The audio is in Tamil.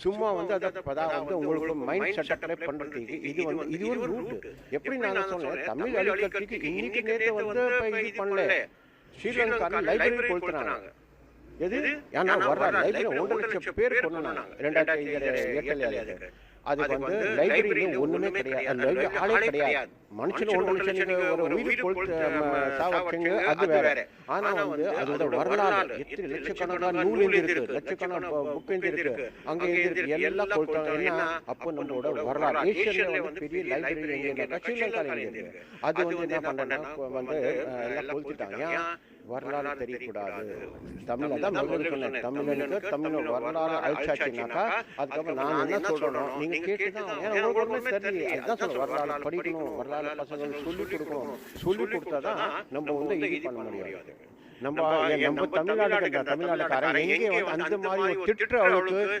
சும்மா வந்து அதை அதாவது வந்து உங்களுக்கு மைண்ட் செட்டப்ல பண்றதுக்கு இது வந்து இது ஒரு ரூட் எப்படி நான் சொன்னேன்? தமிழ் அழிக்கிறதுக்கு இன்னைக்கு நேற்று வந்து இது பண்ணல. ஸ்ரீலங்கா லைப்ரரி கொளுத்துறாங்க எது? ஏன்னா வர்ற லைப்ரரி ஒன்றரை லட்சம் பேர் கொண்டாங்க ரெண்டாயிரத்தி எட்டுல அதுக்கு வந்து லைப்ரரியில ஒண்ணுமே கிடையாது. லைப்ரரி ஆளே கிடையாது. மனுஷன் ஒன்று மனுஷனுக்கு ஒரு உயிர் கொளுத்து சாவச்சுங்க அது வேற. ஆனா வந்து அதோட வரலாறு எத்தனை லட்சக்கணக்கான நூல் எழுதிருக்கு லட்சக்கணக்கான புக் எழுதிருக்கு அங்க எழுதிருக்கு எல்லாம் கொளுத்தாங்க என்ன அப்போ நம்மளோட வரலாறு ஏஷியன்ல வந்து பெரிய லைப்ரரி எங்கன்னா ஸ்ரீலங்கால எழுதிருக்கு அது வந்து என்ன பண்றேன்னா வந்து எல்லாம் கொளுத்திட்டாங்க வரலாறு தெரியக்கூடாது. தமிழ் தான் முதல்ல சொன்னேன் தமிழனுக்கு தமிழ் வரலாறு அழிச்சாச்சுனாக்கா அதுக்கப்புறம் நான் என்ன சொல்றேன் நீங்க கேட்டுதான் தெரியல அதுதான் சொல்ல வரலாறு படிக்கணும் வரலாறு பசங்களுக்கு சொல்லி கொடுக்கணும். சொல்லி கொடுத்தாதான் நம்ம வந்து இது பண்ண முடியாது. நம்ம நம்ம தமிழ்நாடு எங்கே வந்து அந்த மாதிரி ஒரு திட்டு அவளுக்கு